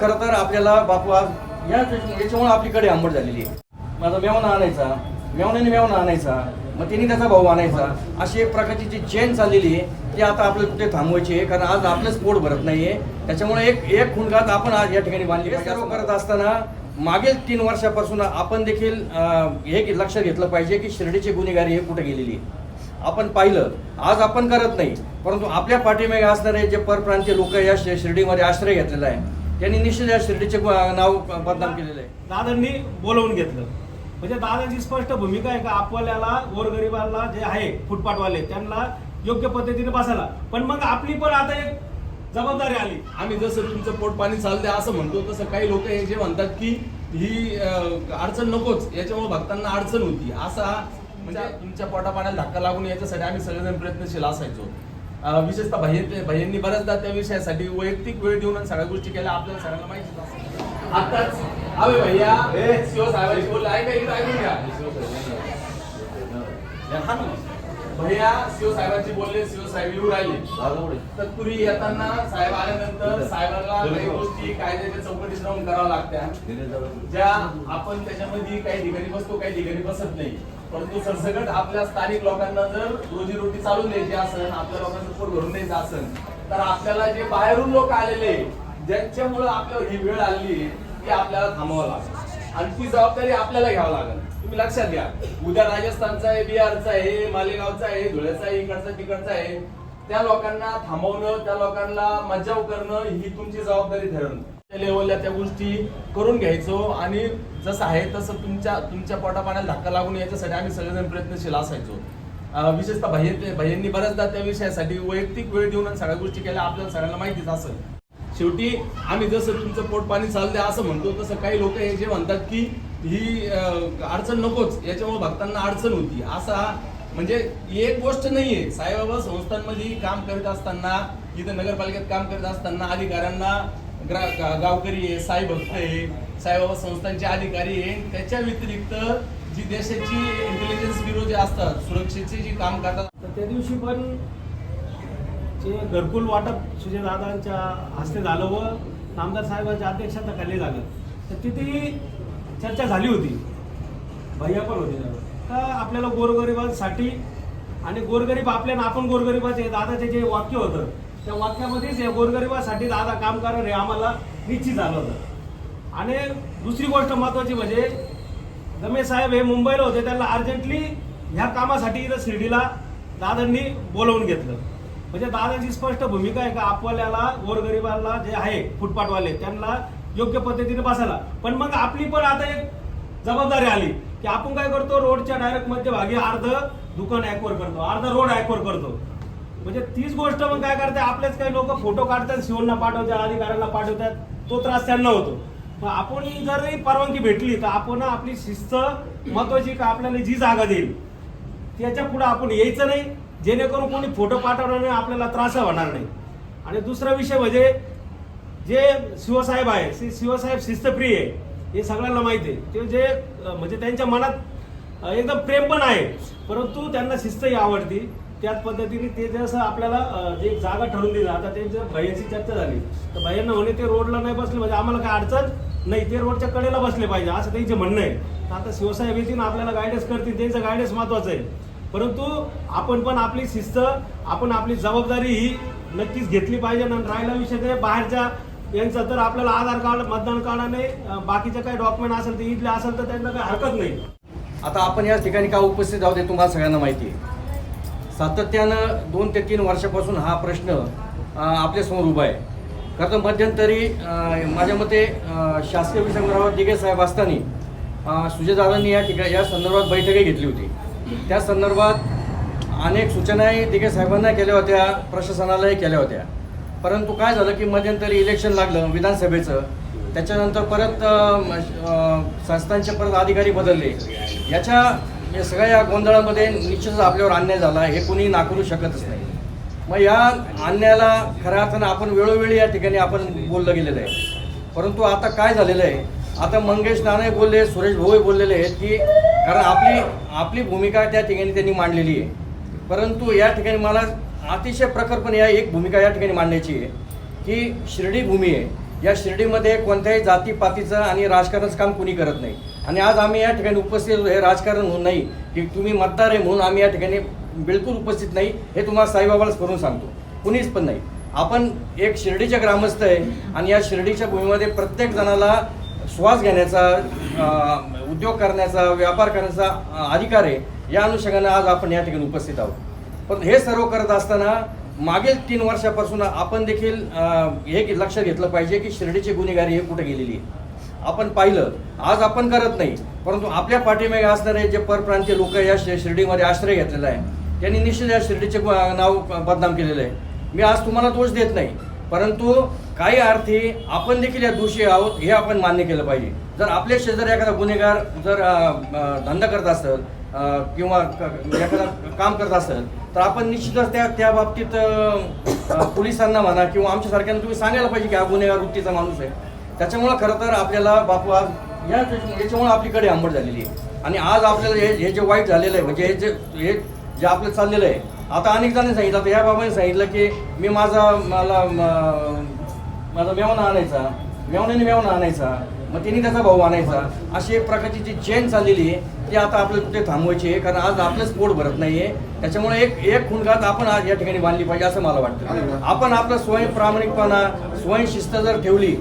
खरं तर आपल्याला बापू आज या याच्यामुळे आपली कडे आंबट झालेली आहे. माझा मेवणा आणायचा मेवण्याने मेवणा आणायचा मग त्यांनी त्याचा भाऊ आणायचा अशी एक प्रकारची जी चेन चाललेली आहे ती आता आपल्याला कुठे थांबवायची आहे कारण आज आपलंच पोट भरत नाहीये. त्याच्यामुळे एक एक खुणगात आपण आज या ठिकाणी बांधली सर्व करत असताना मागील तीन वर्षापासून आपण देखील हे लक्षात घेतलं पाहिजे की शिर्डीची गुन्हेगारी हे कुठे गेलेली आहे आपण पाहिलं आज आपण करत नाही परंतु आपल्या पाठीमागे असणारे जे परप्रांतीय लोक या शिर्डीमध्ये आश्रय घेतलेला आहे त्यांनी निश्चित या शिर्डीचे नाव बदनाम केलेलं आहे. दादांनी बोलवून घेतलं. म्हणजे दादांची स्पष्ट भूमिका आहे का? आपल्याला गोरगरिबाला जे आहे फुटपाथवाले त्यांना योग्य पद्धतीने बसायला. पण मग आपली पण आता एक जबाबदारी आली. आम्ही जसं तुमचं पोट पाणी चालते असं म्हणतो तसं काही लोक हे जे म्हणतात की ही अडचण नकोच. याच्यामुळे भक्तांना अडचण होती. असा म्हणजे तुमच्या पोटा पाण्याला धक्का लागून याच्यासाठी आम्ही सगळेजण प्रयत्नशील असायचो. विशेषतः भैय भैयांनी बऱ्याचदा त्या विषयासाठी वैयक्तिक वेळ देऊन सगळ्या गोष्टी केल्या. आपल्याला सगळ्यांना असतं. आताच अवे भैया शिव बोलले. ऐका इकडे ऐकून घ्या. हा ना. भैया शिव साहेबांची बोलले शिव साहेब येऊ राहिले. तत्पूर्वी येताना साहेब आल्यानंतर साहेबांना काही गोष्टी कायद्याच्या चौकटीत राहून कराव्या लागत्या. ज्या आपण त्याच्यामध्ये काही ठिकाणी बसतो काही ठिकाणी बसत नाही. परंतु सरसकट आपल्या स्थानिक लोकांना जर रोजीरोटी चालून द्यायची असेल आपल्या लोकांचं पोट भरून द्यायचं असेल तर आपल्याला जे बाहेरून लोक आलेले ज्यांच्यामुळे आपल्यावर ही वेळ आली ती आपल्याला थांबवावं लागेल. आणि ती जबाबदारी आपल्याला घ्यावं लागेल. तुम्ही लक्षात घ्या. उद्या राजस्थानचा आहे बिहारचा आहे मालेगावचा आहे धुळ्याचा आहे इकडचा तिकडचा आहे. त्या लोकांना थांबवणं त्या लोकांना मज्जाव करणं ही तुमची जबाबदारी ठरवणं त्या लेवलला त्या गोष्टी करून घ्यायचो आणि जसं आहे तसं तुमच्या तुमच्या पोटा धक्का लागून याच्यासाठी आम्ही सगळेजण प्रयत्नशील असायचो. विशेषतः भैय भैयांनी बऱ्याचदा त्या विषयासाठी वैयक्तिक वेळ देऊन सगळ्या गोष्टी केल्या आपल्याला सगळ्यांना माहितीच असेल. शेवटी आम्ही जसं तुमचं पोट पाणी चालते असं म्हणतो तसं काही लोक हे जे म्हणतात की ही अडचण नकोच याच्यामुळे भक्तांना अडचण होती. असा म्हणजे ही एक गोष्ट नाहीये. साईबाबा संस्थांमध्ये काम करत असताना इथं नगरपालिकेत काम करत असताना अधिकाऱ्यांना ग्रा- गावकरी आहे साई भक्त आहे साईबाबा संस्थांचे अधिकारी आहे त्याच्या व्यतिरिक्त जी देशाची इंटेलिजन्स ब्युरो जे असतात सुरक्षेचे जी काम करतात. तर त्या दिवशी पण जे घरकुल वाटप सुजयदादांच्या हस्ते झालं व नामदार साहेबांच्या अध्यक्षतेखाली झालं. तर तिथे चर्चा झाली होती. भैया पण होते त्यावेळेस. का आपल्याला गोरगरिबांसाठी आणि गोरगरीब आपल्याला आपण गोरगरिबाचे दादाचे जे वाक्य होतं त्या वाक्यामध्येच या गोरगरिबासाठी दादा काम करणं हे आम्हाला निश्चित झालं होतं. आणि दुसरी गोष्ट महत्त्वाची म्हणजे रमेश साहेब हे मुंबईला होते त्यांना अर्जंटली ह्या कामासाठी इथं शिर्डीला दादांनी बोलवून घेतलं. म्हणजे दादाची स्पष्ट भूमिका आहे का? आपल्याला गोरगरिबाला जे आहे फुटपाथवाले त्यांना योग्य पद्धतीने बसायला. पण मग आपली पण आता एक जबाबदारी आली की आपण काय करतो? रोडच्या डायरेक्ट मध्यभागी अर्ध दुकान ॲकवर करतो अर्ध रोड ॲकवर करतो. म्हणजे तीच गोष्ट मग काय करते? आपलेच काही लोक फोटो काढतात शिवणला पाठवतात अधिकाऱ्यांना पाठवतात तो त्रास त्यांना होतो. मग आपण जर परवानगी भेटली तर आपण आपली शिस्त महत्वाची का? आपल्याला जी जागा देईल त्याच्या पुढे आपण यायचं नाही. जेणेकरून कोणी फोटो पाठवणार आपल्याला त्रास होणार नाही. आणि दुसरा विषय म्हणजे जे शिवसाहेब आहे ते शिवसाहेब शिस्तप्रिय आहे हे सगळ्यांना माहिती आहे. ते जे म्हणजे त्यांच्या मनात एकदम प्रेम पण आहे परंतु त्यांना शिस्तही आवडती. त्याच पद्धतीने ते जसं आपल्याला जे जागा ठरवून दिली आता त्यांच्या भैयाची चर्चा झाली तर भैयांना म्हणे ते रोडला नाही बसले म्हणजे आम्हाला काय अडचण? नाही ते रोडच्या कडेला बसले पाहिजे असं त्यांचे म्हणणं आहे. आता शिवसाहेब येतील आपल्याला गायडन्स करतील त्यांचं गायडन्स महत्वाचं आहे. परंतु आपण पण आपली शिस्त आपण आपली जबाबदारी ही नक्कीच घेतली पाहिजे. आणि राहिला विषय ते बाहेरच्या यांचं तर आपल्याला आधार कार्ड मतदान कार्डाने अं, बाकीचे काही डॉक्युमेंट असेल ते इथले असेल तर त्यांना काही हरकत नाही. आता आपण या ठिकाणी का उपस्थित आहोत हे तुम्हाला सगळ्यांना माहिती आहे. सातत्यानं दोन ते तीन वर्षापासून हा प्रश्न आपल्यासमोर उभा आहे. खरं तर मध्यंतरी माझ्या मते शासकीय विसंगराव दिघे साहेब असताना सुजयदादांनी या ठिकाणी या संदर्भात बैठकही घेतली होती. त्या संदर्भात अनेक सूचनाही दिघे साहेबांना केल्या होत्या प्रशासनालाही केल्या होत्या. परंतु काय झालं की मध्यंतरी इलेक्शन लागलं विधानसभेचं. त्याच्यानंतर परत संस्थांचे परत अधिकारी बदलले. याच्या या सगळ्या या गोंधळामध्ये निश्चितच आपल्यावर अन्याय झाला हे कुणी नाकारू शकतच नाही. मग या अन्यायाला खऱ्या अर्थानं आपण वेळोवेळी या ठिकाणी आपण बोललं गेलेलं आहे. परंतु आता काय झालेलं आहे? आता मंगेश नाणे बोलले सुरेश भाऊही बोललेले आहेत की कारण आपली आपली भूमिका त्या ठिकाणी त्यांनी मांडलेली आहे. परंतु या ठिकाणी मला अतिशय प्रखरपणे या एक भूमिका या ठिकाणी मांडायची आहे की शिर्डी भूमी आहे. या शिर्डीमध्ये कोणत्याही जातीपातीचं आणि राजकारणाचं काम कुणी करत नाही. आणि आज आम्ही या ठिकाणी उपस्थित हे राजकारण म्हणून नाही की तुम्ही मतदार आहे म्हणून आम्ही या ठिकाणी बिलकुल उपस्थित नाही हे तुम्हाला साईबाबालाच करून सांगतो. कुणीच पण नाही. आपण एक शिर्डीचे ग्रामस्थ आहे आणि या शिर्डीच्या भूमीमध्ये प्रत्येक जणाला श्वास घेण्याचा उद्योग करण्याचा व्यापार करण्याचा अधिकार आहे या अनुषंगाने आज आपण या ठिकाणी उपस्थित आहोत. पण हे सर्व करत असताना मागील तीन वर्षापासून आपण देखील हे लक्ष घेतलं पाहिजे की शिर्डीची गुन्हेगारी हे कुठे गेलेली आहे. आपण पाहिलं आज आपण करत नाही परंतु आपल्या पाठीमागे असणारे जे परप्रांतीय लोक या शि- शिर्डीमध्ये आश्रय घेतलेला आहे त्यांनी निश्चित या शिर्डीचे नाव बदनाम केलेलं आहे. मी आज तुम्हाला दोष देत नाही परंतु काही अर्थी आपण देखील या दोषी आहोत हे आपण मान्य केलं पाहिजे. जर आपल्या शेजारी एखादा गुन्हेगार जर धंदा करत असेल किंवा एखादा काम करत असेल तर आपण निश्चितच त्या त्या बाबतीत पोलिसांना म्हणा किंवा आमच्यासारख्यांना तुम्ही सांगायला पाहिजे की हा गुन्हेगार वृत्तीचा माणूस आहे. त्याच्यामुळं खरं तर आपल्याला बापू आज या याच्यामुळं आपलीकडे आंबट झालेली आहे. आणि आज आपल्याला हे हे जे वाईट झालेलं आहे म्हणजे हे जे हे जे आपलं चाललेलं आहे आता अनेक जणांनी सांगितलं आता या बाबांनी सांगितलं की मी माझा मला माझा मेवणा आणायचा. मेवण्याने मेवणा आणायचा. मग त्यांनी त्याचा भाऊ आणायचा. अशी एक प्रकारची जी चेन चाललेली आहे ती आता आपल्याला कुठे थांबवायची आहे? कारण आज आपलंच पोट भरत नाहीये. त्याच्यामुळे एक एक खुणगात आपण आज या ठिकाणी बांधली पाहिजे असं मला वाटतं. आपण आपलं स्वयं प्रामाणिकपणा स्वयंशिस्त जर ठेवली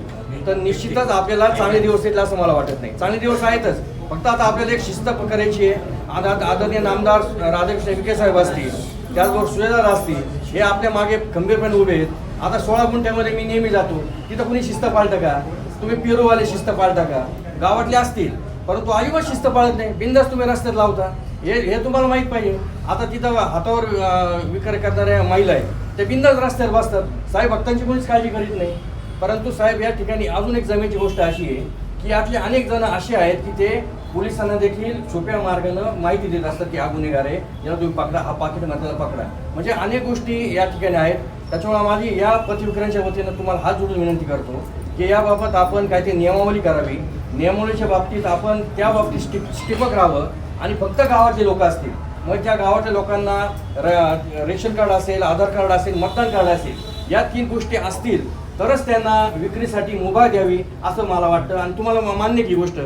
तर निश्चितच आपल्याला चांगले दिवस येतील असं मला वाटत नाही. चांगले दिवस आहेतच. फक्त आता आपल्याला एक शिस्त करायची आहे. आदा- आदरणीय नामदार राधाकृष्ण विखे साहेब असतील त्याचबरोबर सुजयदार असतील हे आपल्या मागे खंबीरपणे उभे आहेत. आता सोळा गुंठ्यामध्ये मी नेहमी जातो. तिथं कुणी शिस्त पाळतं का? तुम्ही पिरूवाले शिस्त पाळता का? गावातले असतील परंतु अजिबात शिस्त पाळत नाही. बिंदास तुम्ही रस्त्यात लावता. हे हे तुम्हाला माहीत पाहिजे. आता तिथं हातावर विकार विक्री करणाऱ्या महिला आहेत. ते बिंदास रस्त्यावर बसतात. साहेब भक्तांची कोणीच काळजी करीत नाही. परंतु साहेब या ठिकाणी अजून एक जमेची गोष्ट अशी आहे की यातले अनेक जण असे आहेत की ते पोलिसांना देखील सोप्या मार्गानं माहिती देत असतात की हा गुन्हेगार आहे याला तुम्ही पकडा हा पाकिट मधला पकडा. म्हणजे अनेक गोष्टी या ठिकाणी आहेत. त्याच्यामुळे माझी या पतिविक्रांच्या वतीनं तुम्हाला हात जोडून विनंती करतो की याबाबत आपण काहीतरी नियमावली करावी. नियमावलीच्या बाबतीत आपण त्या बाबतीत स्टिप स्टिपक राहावं. आणि फक्त गावातले लोक असतील. मग त्या गावातल्या लोकांना र- रेशन कार्ड असेल आधार कार्ड असेल मतदान कार्ड असेल या तीन गोष्टी असतील तरच त्यांना विक्रीसाठी मुभा द्यावी असं मला वाटतं. आणि तुम्हाला मान्य की गोष्ट.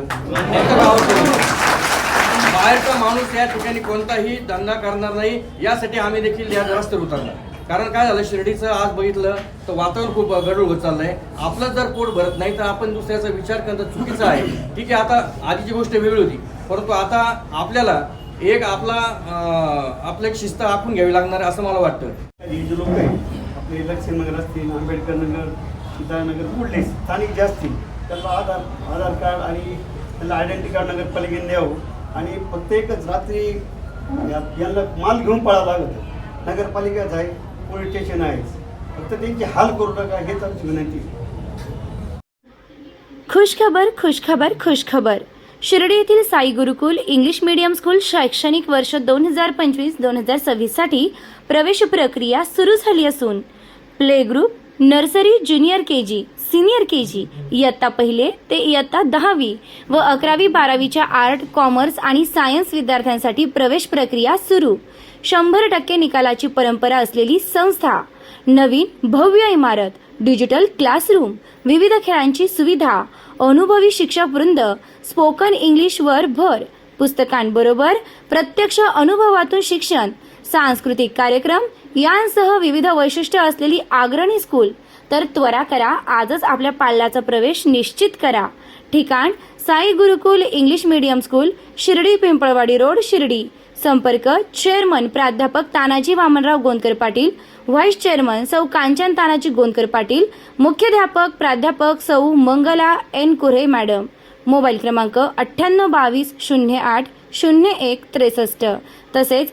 बाहेरचा माणूस या ठिकाणी कोणताही धंदा करणार नाही यासाठी आम्ही देखील या रस्त्यावर उतरणार. कारण काय झालं शिर्डीचं आज बघितलं तर वातावरण खूप गडबड होत चाललंय. आपलं जर पोट भरत नाही तर आपण दुसऱ्याचा विचार करणं चुकीचं आहे. ठीक आहे आता आधीची गोष्ट वेगळी होती. परंतु आता आपल्याला एक आपला आपलं एक शिस्त आखून घ्यावी लागणार आहे असं मला वाटतं. आपले लक्ष्मीनगर असतील आंबेडकर नगर सीतानगर कुठले स्थानिक जे असतील त्याला आधार आधार कार्ड आणि त्याला आयडेंटिटी कार्ड नगरपालिकेने द्यावं. आणि फक्त एकच रात्री यांना माल घेऊन पळावं लागत. नगरपालिकाच आहे पोलीस स्टेशन आहे. फक्त त्यांची हाल करू नका हेच आमची विनंती खुशखबर खुशखबर खुशखबर. शिर्डी येथील Sai Gurukul English medium school शैक्षणिक वर्ष दोन हजार पंचवीस दोन हजार सव्वीससाठी प्रवेश प्रक्रिया सुरू झाली असून play group nursery junior K G senior K G इयत्ता पहिले ते इयत्ता दहावी व अकरावी बारावीच्या आर्ट कॉमर्स आणि सायन्स विद्यार्थ्यांसाठी प्रवेश प्रक्रिया सुरू. शंभर टक्के निकालाची परंपरा असलेली संस्था नवीन भव्य इमारत डिजिटल क्लासरूम विविध खेळांची सुविधा अनुभवी शिक्षक वृंद स्पोकन इंग्लिशवर भर पुस्तकांबरोबर प्रत्यक्ष अनुभवातून शिक्षण सांस्कृतिक कार्यक्रम यांसह विविध वैशिष्ट्य असलेली अग्रणी स्कूल. तर त्वरा करा आजच आपल्या पाल्याचा प्रवेश निश्चित करा. ठिकाण Sai Gurukul English medium school Shirdi Pimpalwadi road Shirdi. संपर्क चेअरमन प्राध्यापक तानाजी वामनराव गोंदकर पाटील व्हाईस चेअरमन सौ कांचन तानाजी गोंदकर पाटील मुख्याध्यापक प्राध्यापक Sau Mangala N Kure madam. Mobile क्रमांक अठ्ठ्याण्णव बावीस शून्य आठ शून्य एक त्रेसष्ट. तसेच